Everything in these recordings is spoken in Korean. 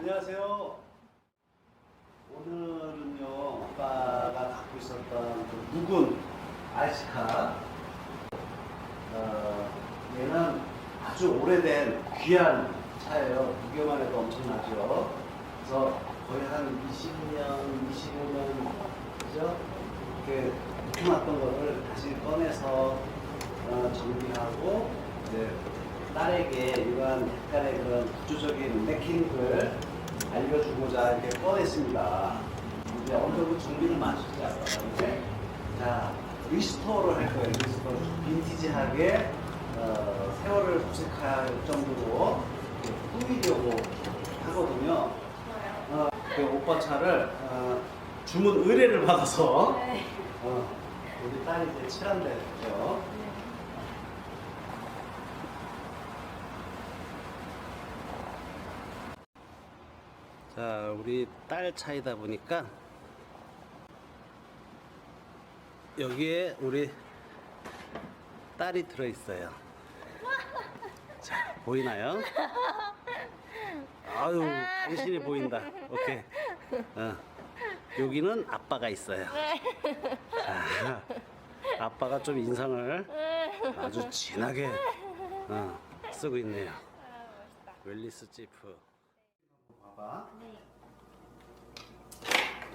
안녕하세요. 오늘은요, 아빠가 갖고 있었던 그 묵은 RC카. 어, 얘는 아주 오래된 귀한 차예요. 무게만 해도 엄청나죠. 그래서 거의 한 20년, 25년, 그죠? 이렇게 묵혀놨던 거를 다시 꺼내서 어, 정비하고, 이제 딸에게 이러한 약간의 그런 구조적인 메커닉을 알려주고자 이렇게 꺼냈습니다. 이제 어느 정도 준비를 마치지 않았는데, 자, 리스토어를 할 거예요. 리스토어. 빈티지하게, 어, 세월을 도색할 정도로 꾸미려고 하거든요. 어, 그 오빠 차를 어, 주문 의뢰를 받아서 네. 어, 우리 딸이 이제 칠한대요. 자, 우리 딸 차이다 보니까 여기에 우리 딸이 들어있어요. 자, 보이나요? 아유, 당신이 보인다. 오케이. 어. 여기는 아빠가 있어요. 자, 아빠가 좀 인상을 아주 진하게 어, 쓰고 있네요. 웰리스 지프. 봐봐.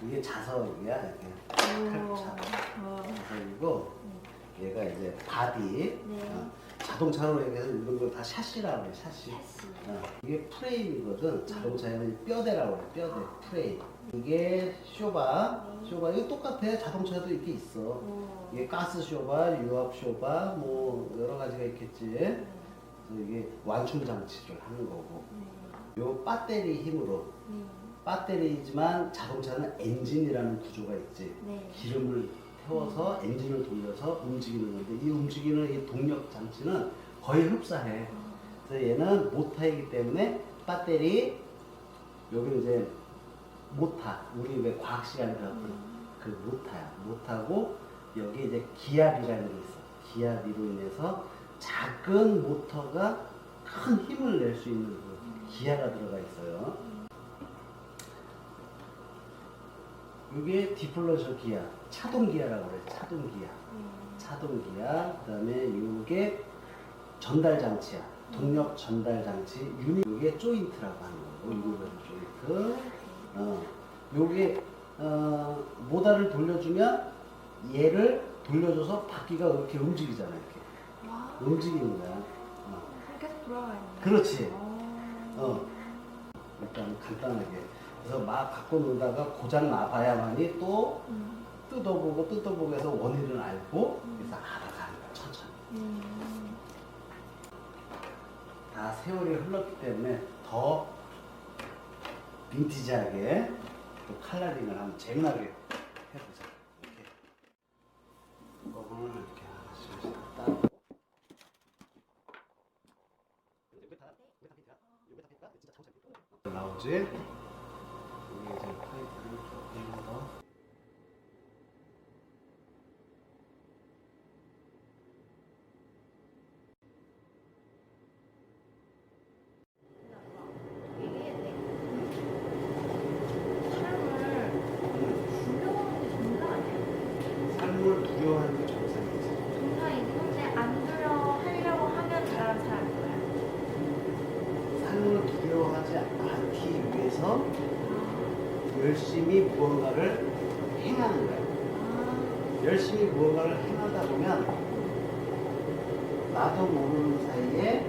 이게 자석이야, 이게. 칼차. 자석이고, 얘가 이제 바디. 네. 어, 자동차로 얘기해서 이런 걸 다 샤시라고 해, 샤시. 어, 이게 프레임이거든. 자동차에는 뼈대라고 해, 뼈대, 프레임. 이게 쇼바, 네. 쇼바. 이거 똑같아. 자동차도 이렇게 있어. 오. 이게 가스 쇼바, 유압 쇼바, 뭐 여러 가지가 있겠지. 네. 그래서 이게 완충 장치를 하는 거고. 네. 요 배터리 힘으로 네. 배터리지만 자동차는 엔진이라는 구조가 있지. 네. 기름을 태워서 엔진을 돌려서 움직이는 건데 이 움직이는 이 동력 장치는 거의 흡사해. 그래서 얘는 모터이기 때문에 배터리 여기는 이제 모타 우리 왜 과학 시간에 배웠던 그 모타야. 모타고 여기 이제 기압이라는 게 있어. 기압으로 인해서 작은 모터가 큰 힘을 낼 수 있는 그 기아가 들어가 있어요. 이게 디플러셔 기아, 차동 기아라고 그래. 차동 기아. 차동 기아. 그다음에 이게 전달 장치야. 동력 전달 장치. 유니 이게 조인트라고 하는 거고. 유니버설 조인트. 어. 요게 어, 모달을 돌려주면 얘를 돌려줘서 바퀴가 이렇게 움직이잖아. 이렇게 와. 움직이는 거야. 어. 계속 돌아가 있네. 그렇지. 어. 어. 일단 간단하게. 그래서 막 갖고 놀다가 고장 나봐야만이 또 음. 뜯어보고 뜯어보고 해서 원인을 알고 그래서 알아가는 거야 천천히. 음. 다 세월이 흘렀기 때문에 더 빈티지하게 또 칼라링을 한번 재미나게 해보자. 이렇게 버블을 이렇게 하나씩 따고. 나오지? 여기 이제 파이프를 조금 더. 삶을 두려워하는 게 정상이지. 삶을 두려워하지 않기 위해서 열심히 무언가를 행하는 거야. 열심히 무언가를 행하다 보면 나도 모르는 사이에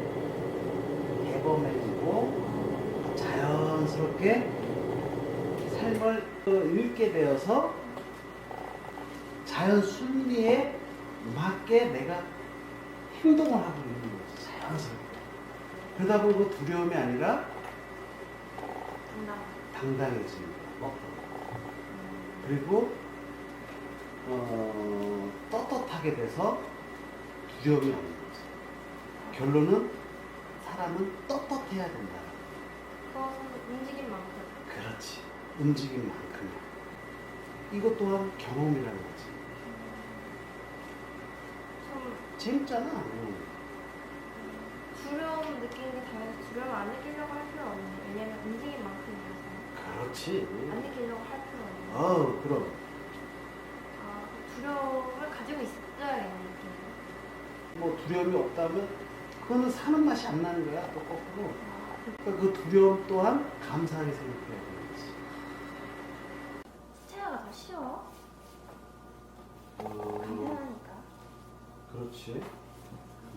대범해지고 자연스럽게 삶을 읽게 되어서 자연 순리에 맞게 내가 행동을 하고 있는 거지 자연스럽게 그러다 보면 그 두려움이 아니라 당당해지는 그리고 어, 떳떳하게 돼서 두려움이 없는 거지 결론은 사람은 떳떳해야 된다 움직인 만큼. 그렇지 움직인 만큼이야 이것 또한 경험이라는 거지 좀 재밌잖아 응. 두려움 느끼는 게 당연히 두려움 안 느끼려고 할 필요 없네. 왜냐면 움직인 만큼 그렇지. 안 느끼려고 할 필요 없는 아우 그럼 아, 그 두려움을 가지고 있어야겠네 느낌이. 뭐 두려움이 없다면 그거는 사는 맛이 안 나는 거야 또 거꾸로. 아, 그러니까 그 두려움 또한 감사하게 생각해야 되지. 스테아가 더 쉬워. 어, 간단하니까. 그렇지.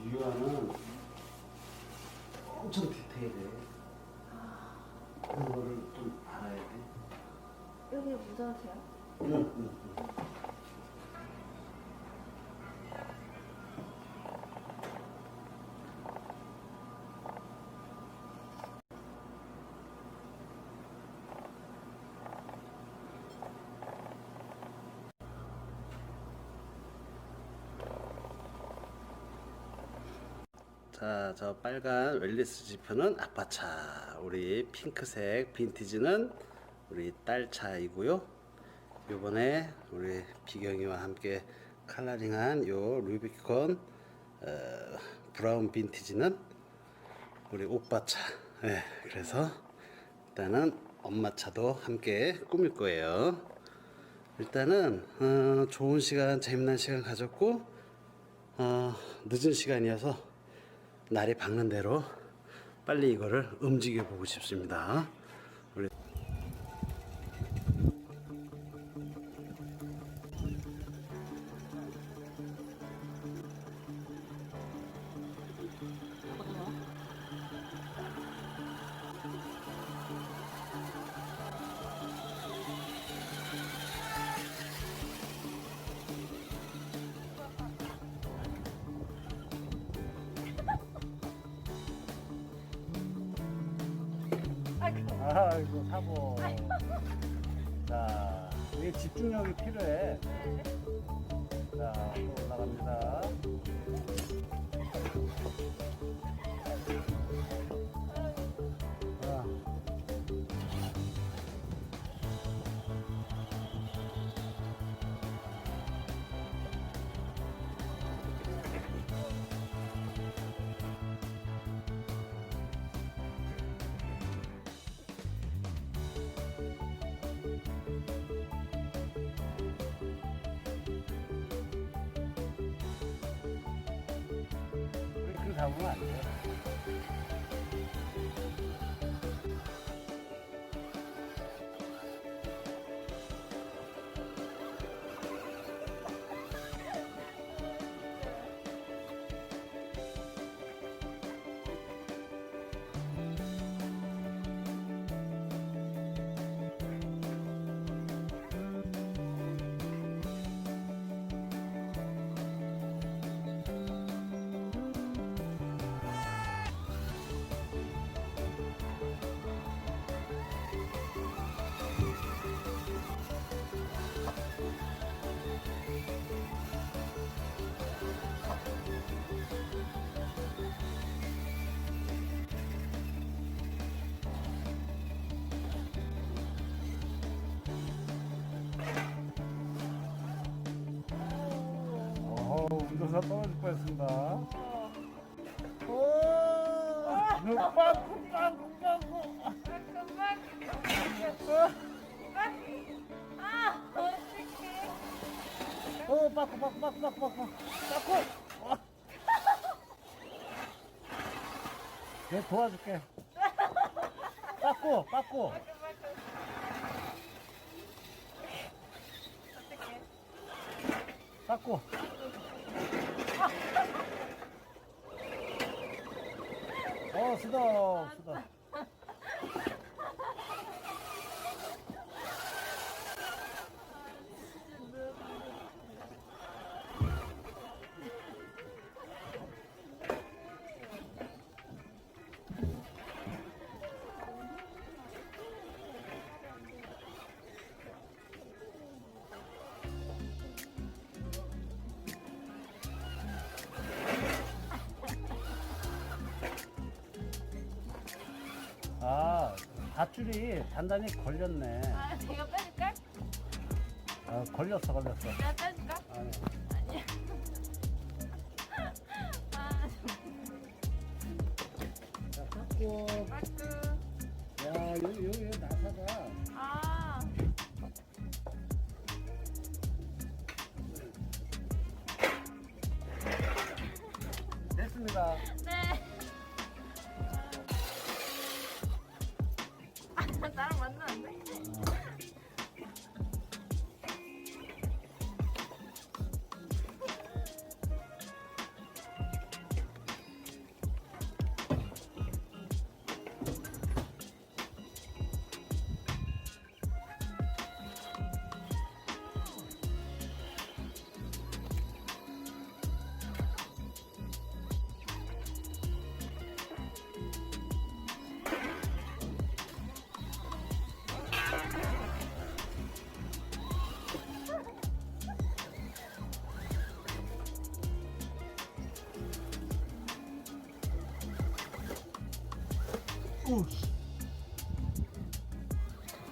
유아는 엄청 디테일해. 그런 거를 좀 알아야 돼. 여 기 묻어도 돼요? 응, 응, 응. 자, 저 빨간 웰리스 지표는 아빠 차. 우리 핑크색 빈티지는 우리 딸 차이고요. 요번에 우리 비경이와 함께 컬러링한 요 루비콘 어, 브라운 빈티지는 우리 오빠 차. 네, 그래서 일단은 엄마 차도 함께 꾸밀 거예요. 일단은 어, 좋은 시간, 재미난 시간 가졌고 어, 늦은 시간이어서 날이 밝는 대로 빨리 이거를 움직여 보고 싶습니다. 아이고 사고. 자, 이게 집중력이 필요해. 자, 또 올라갑니다. 그렇 운전사 떨어질 뻔했습니다. 오, 빵꾸, 빵꾸, 빵꾸. 아, 어떡해. 어, 빠꾸, 빠꾸, 빠꾸, 빠꾸, 빠꾸, 빠꾸. 어. 내 도와줄게. 빠꾸, 빠꾸. 빠꾸. 어, 수다, 수다. 아, 밧줄이 단단히 걸렸네. 아, 제가 빼줄까? 아, 걸렸어, 걸렸어. 내가 빼줄까? 네. 아니, 아니야. 아, 자, 깎고. 아크. 야, 여기, 여기, 여기 나사가. 아, 됐습니다. on.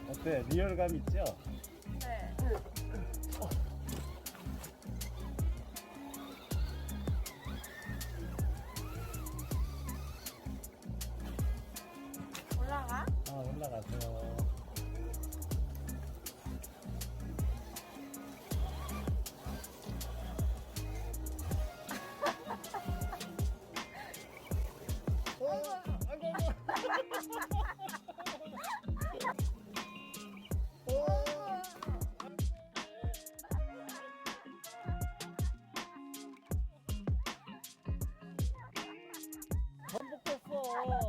어때? 리얼감 있죠? Oh.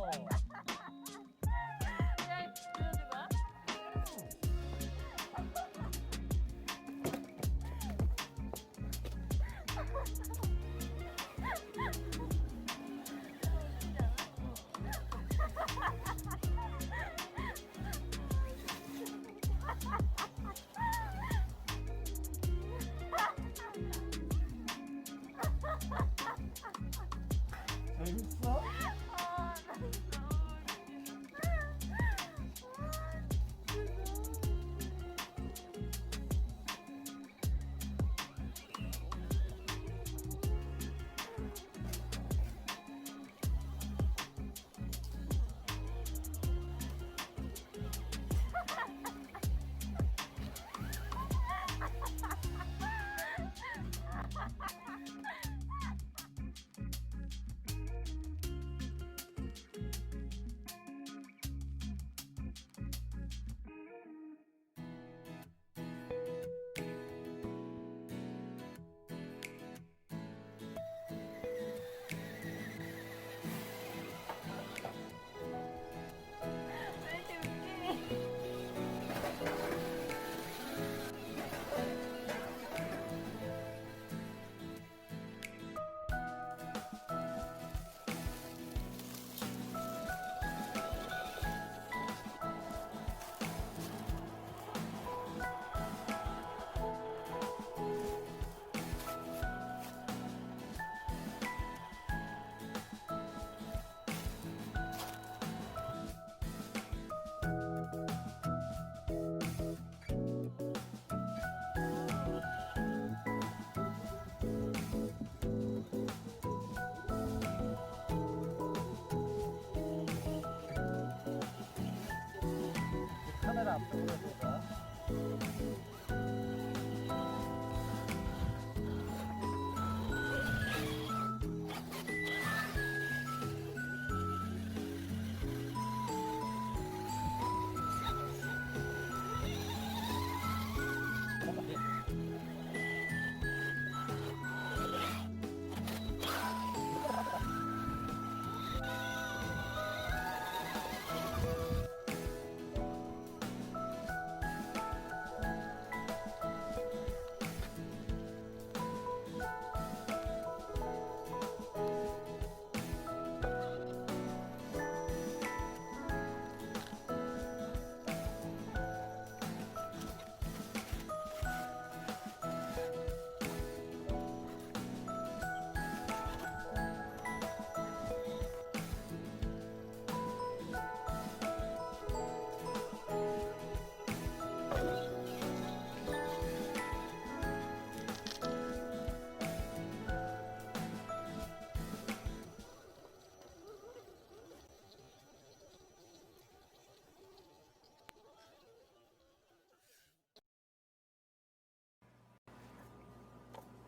안 보여서.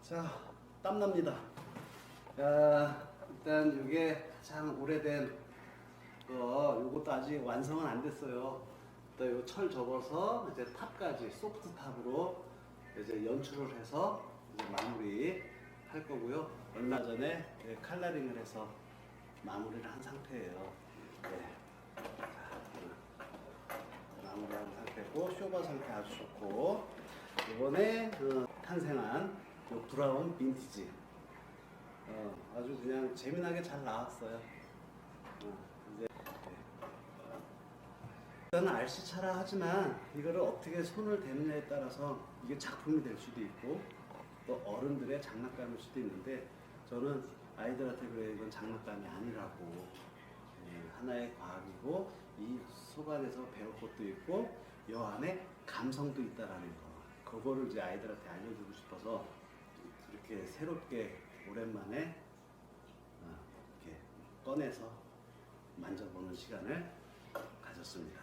자, 땀납니다. 자, 일단 이게 가장 오래된 거, 요것도 아직 완성은 안 됐어요. 일단 요철 접어서 이제 탑까지 소프트 탑으로 이제 연출을 해서 이제 마무리 할 거고요. 얼마 전에 예, 칼라링을 해서 마무리를 한 상태예요. 네. 자, 마무리한 상태고 쇼바 상태 아주 좋고 이번에 그 탄생한 요 브라운 빈티지. 어, 아주 그냥 재미나게 잘 나왔어요. 어, 이제 저는 RC차라 하지만 이거를 어떻게 손을 대느냐에 따라서 이게 작품이 될 수도 있고 또 어른들의 장난감일 수도 있는데 저는 아이들한테 그래 이건 장난감이 아니라고 예, 하나의 과학이고 이 속안에서 배울 것도 있고 여 안에 감성도 있다라는 거. 그거를 이제 아이들한테 알려주고 싶어서 이렇게 새롭게 오랜만에 어, 이렇게 꺼내서 만져보는 시간을 가졌습니다.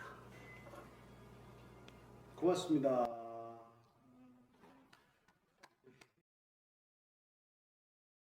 고맙습니다.